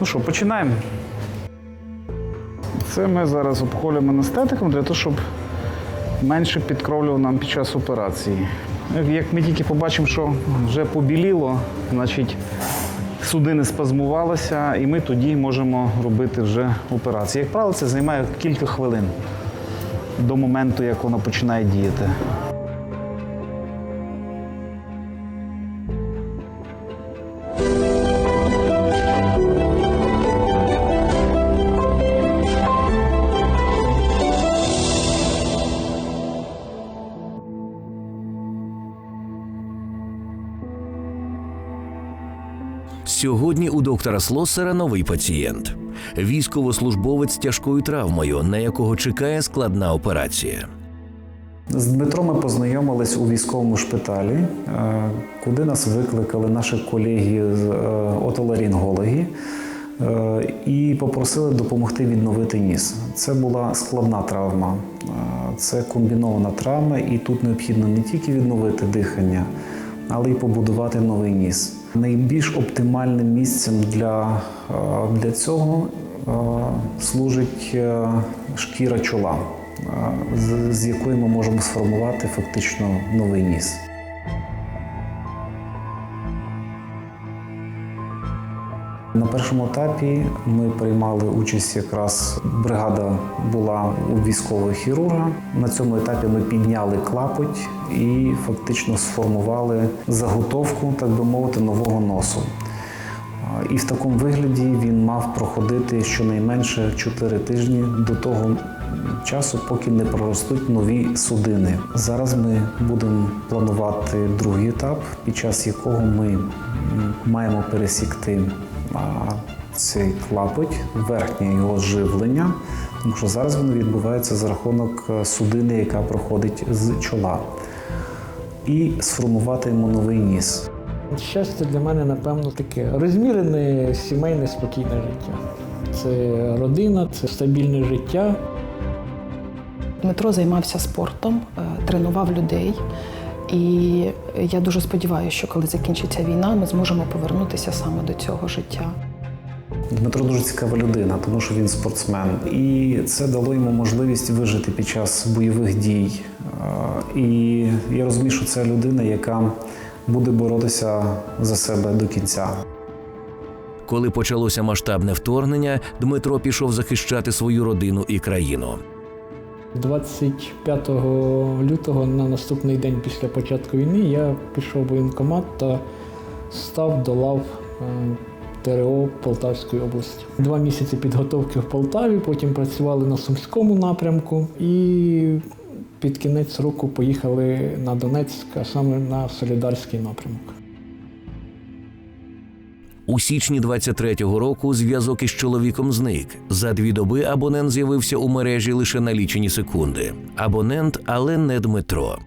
Ну що, починаємо. Це ми зараз обхолюємо анестетиком для того, щоб менше підкровлював нам під час операції. Як ми тільки побачимо, що вже побіліло, значить судини спазмувалися, і ми тоді можемо робити вже операцію. Як правило, це займає кілька хвилин до моменту, як воно починає діяти. Сьогодні у доктора Слосера новий пацієнт. Військовослужбовець з тяжкою травмою, на якого чекає складна операція. З Дмитром ми познайомились у військовому шпиталі, е, куди нас викликали наші колеги з е, отоларингологи е, і попросили допомогти відновити ніс. Це була складна травма, це комбінована травма, і тут необхідно не тільки відновити дихання, але й побудувати новий ніс. Найбільш оптимальним місцем для, е, для цього е, служить е, шкіра чола, з якої ми можемо сформувати фактично новий ніс. Першому етапі ми приймали участь якраз бригада була у військового хірурга. На цьому етапі ми підняли клапоть і фактично сформували заготовку, так би мовити, нового носу. І в такому вигляді він мав проходити щонайменше 4 тижні до того часу, поки не проростуть нові судини. Зараз ми будемо планувати другий етап, під час якого ми маємо пересікти цей клапоть, верхнє його живлення, тому що зараз воно відбувається за рахунок е, судини, яка проходить з чола, і сформувати йому новий ніс. Щастя для мене, напевно, таке розмірене, сімейне, спокійне життя. Це родина, це стабільне життя. Дмитро займався спортом, е, тренував людей. І я дуже сподіваюся, що коли закінчиться війна, ми зможемо повернутися саме до цього життя. Дмитро дуже цікава людина, тому що він спортсмен, і це дало йому можливість вижити під час бойових дій. Е, І я розумію, що це людина, яка буде боротися за себе до кінця. Коли почалося масштабне вторгнення, Дмитро пішов захищати свою родину і країну. 25 лютого на наступний день після початку війни я пішов в воєнкомат та став до лав е, ТРО Полтавської області. Два місяці підготовки в Полтаві, потім працювали на Сумському напрямку і під кінець року поїхали на Донецьк, а саме на Солідарський напрямок. У січні 23-го року зв'язок із чоловіком зник. За дві доби абонент з'явився у мережі лише на лічені секунди. Абонент, але не Дмитро.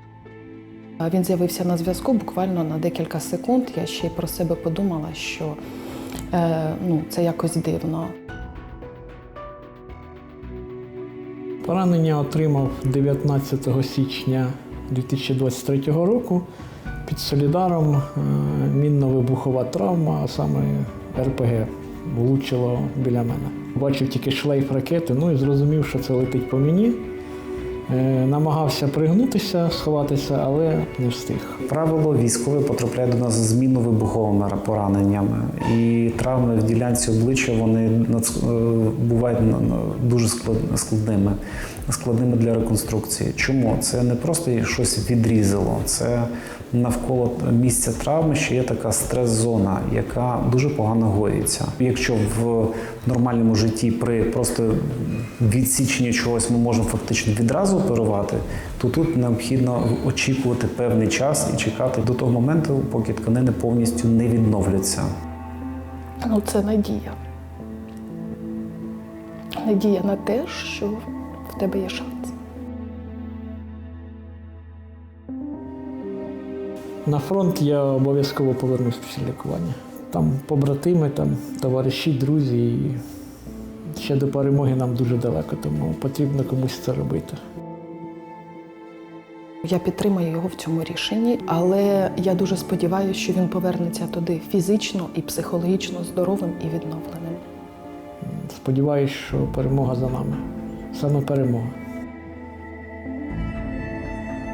Він з'явився на зв'язку буквально на декілька секунд. Я ще й про себе подумала, що е, ну, це якось дивно. Поранення отримав 19 січня 2023 року. Під Солідаром е, мінно-вибухова травма, а саме РПГ, влучило біля мене. Бачив тільки шлейф ракети, ну і зрозумів, що це летить по мені. Е, Намагався пригнутися, сховатися, але не встиг. Правило, військові потрапляють до нас з мінно-вибуховими пораненнями, і травми в ділянці обличчя вони е, бувають дуже складними, складними для реконструкції. Чому? Це не просто щось відрізало, це навколо місця травми ще є така стрес-зона, яка дуже погано гоїться. Якщо в нормальному житті при просто відсіченні чогось ми можемо фактично відразу оперувати, то тут необхідно очікувати певний час і чекати до того моменту, поки тканини повністю не відновляться. Ну, це надія. Надія на те, що в тебе є шанс. На фронт я обов'язково повернусь після лікування. Там побратими, там товариші, друзі. І ще до перемоги нам дуже далеко, тому потрібно комусь це робити. Я підтримую його в цьому рішенні, але я дуже сподіваюся, що він повернеться туди фізично і психологічно здоровим і відновленим. Сподіваюсь, що перемога за нами. Саме перемога.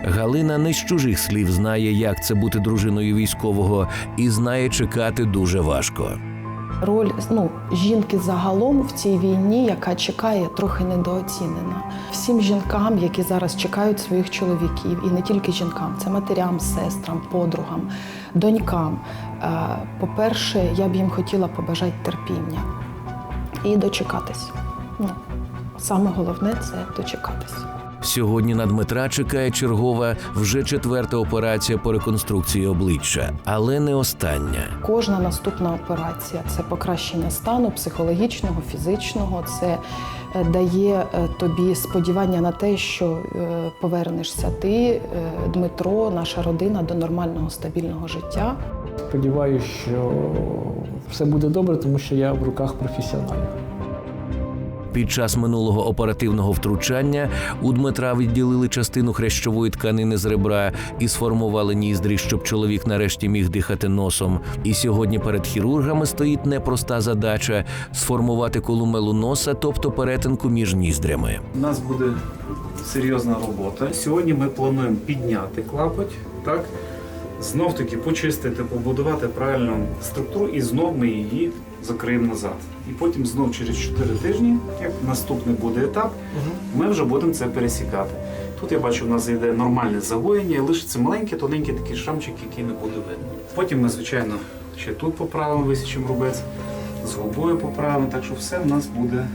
Галина не з чужих слів знає, як це бути дружиною військового, і знає чекати дуже важко. Роль ну, жінки загалом в цій війні, яка чекає, трохи недооцінена. Всім жінкам, які зараз чекають своїх чоловіків, і не тільки жінкам, це матерям, сестрам, подругам, донькам. Е, По-перше, я б їм хотіла побажати терпіння і дочекатись. Ну, саме головне це дочекатись. Сьогодні на Дмитра чекає чергова вже четверта операція по реконструкції обличчя, але не остання. Кожна наступна операція це покращення стану психологічного, фізичного. Це е, дає е, тобі сподівання на те, що е, повернешся ти, Дмитро, наша родина до нормального стабільного життя. Сподіваюсь, що все буде добре, тому що я в руках професіоналів. Під час минулого оперативного втручання у Дмитра відділили частину хрящової тканини з ребра і сформували ніздрі, щоб чоловік нарешті міг дихати носом. І сьогодні перед хірургами стоїть непроста задача сформувати колумелу носа, тобто перетинку між ніздрями. У нас буде серйозна робота. Сьогодні ми плануємо підняти клапоть, так? Знов таки почистити, побудувати правильну структуру, і знов ми її закриємо назад. І потім знов через 4 тижні, як наступний буде етап, ми вже будемо це пересікати. Тут я бачу, у нас йде нормальне загоєння, лишиться маленький, тоненький такий шрамчик, який не буде видно. Потім ми, звичайно, ще тут поправимо, висічимо рубець, з губою поправимо, так що все в нас буде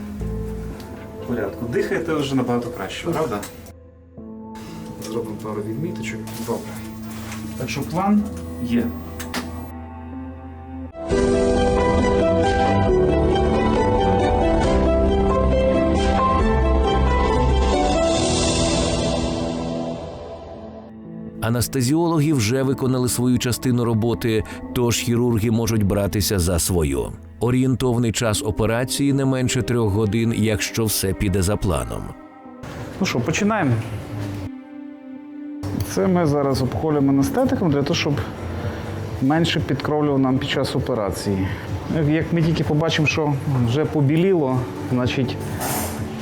в порядку. Дихаєте вже набагато краще, правда? Зробимо пару відміточок. Добре. Так що план є. Анестезіологи вже виконали свою частину роботи, тож хірурги можуть братися за свою. Орієнтовний час операції не менше трьох годин, якщо все піде за планом. Ну що, починаємо. Це ми зараз обхолюємо анестетиком для того, щоб менше підкровлював нам під час операції. Як ми тільки побачимо, що вже побіліло, значить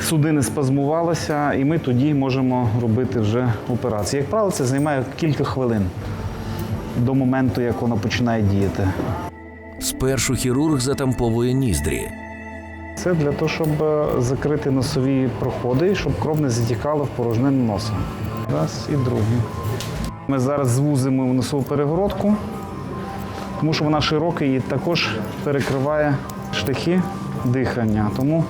судини спазмувалися, і ми тоді можемо робити вже операцію. Як правило, це займає кілька хвилин до моменту, як вона починає діяти. Спершу хірург затамповує ніздрі. Це для того, щоб е, закрити носові проходи, щоб кров не затікала в порожнину носа. Раз і другий. Ми зараз звузимо носову перегородку, тому що вона широка і також перекриває шляхи дихання. Тому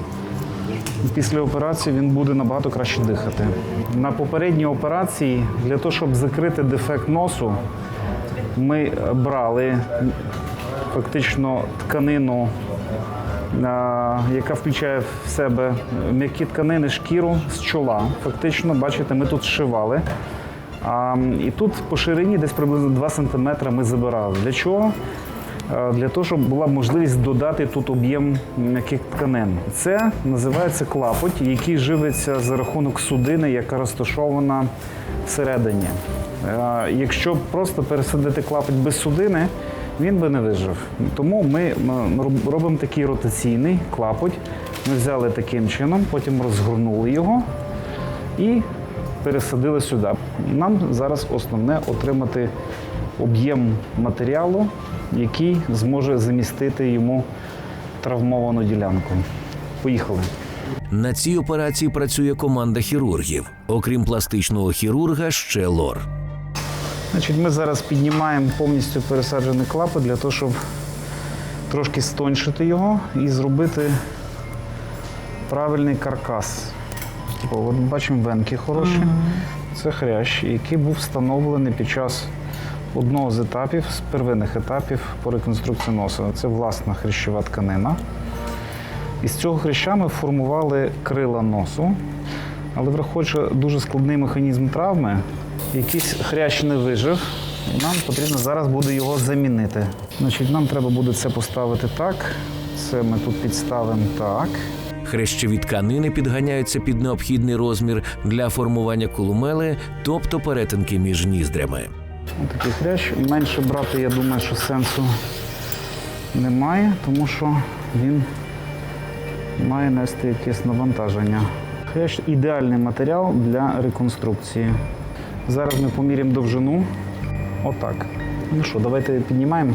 після операції він буде набагато краще дихати. На попередній операції для того, щоб закрити дефект носу, ми брали фактично тканину яка включає в себе м'які тканини, шкіру з чола. Фактично, бачите, ми тут зшивали. А, і тут по ширині десь приблизно 2 см ми забирали. Для чого? Для того, щоб була можливість додати тут об'єм м'яких тканин. Це називається клапоть, який живиться за рахунок судини, яка розташована всередині. Якщо просто пересадити клапоть без судини, він би не вижив. Тому ми робимо такий ротаційний клапоть. Ми взяли таким чином, потім розгорнули його і пересадили сюди. Нам зараз основне отримати об'єм матеріалу, який зможе замістити йому травмовану ділянку. Поїхали. На цій операції працює команда хірургів. Окрім пластичного хірурга, ще лор. Значить, ми зараз піднімаємо повністю пересаджений клапоть для того, щоб трошки стоншити його і зробити правильний каркас. Типу, от бачимо венки хороші. Це хрящ, який був встановлений під час одного з етапів, з первинних етапів по реконструкції носа. Це власна хрящова тканина. Із цього хряща ми формували крила носу, але враховуючи дуже складний механізм травми, якийсь хрящ не вижив, і нам потрібно зараз буде його замінити. Значить, нам треба буде це поставити так. Це ми тут підставимо так. Хрещові тканини підганяються під необхідний розмір для формування колумели, тобто перетинки між ніздрями. Ось такий хрящ. Менше брати, я думаю, що сенсу немає, тому що він має нести якесь навантаження. Хрящ ідеальний матеріал для реконструкції. Зараз ми поміряємо довжину. Отак. Ну що, давайте піднімаємо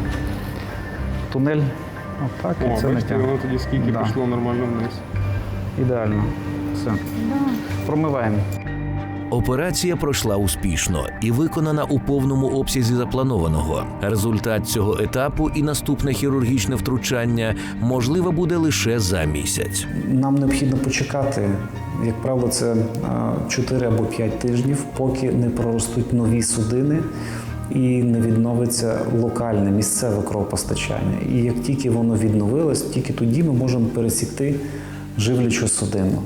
тунель. Отак. і це бачите, воно тоді скільки Да. пішло нормально вниз. Ідеально. Все. Промиваємо. Операція пройшла успішно і виконана у повному обсязі запланованого. Результат цього етапу і наступне хірургічне втручання можливо буде лише за місяць. Нам необхідно почекати, як правило, це 4 або 5 тижнів, поки не проростуть нові судини і не відновиться локальне місцеве кровопостачання. І як тільки воно відновилось, тільки тоді ми можемо пересікти живлячу судину.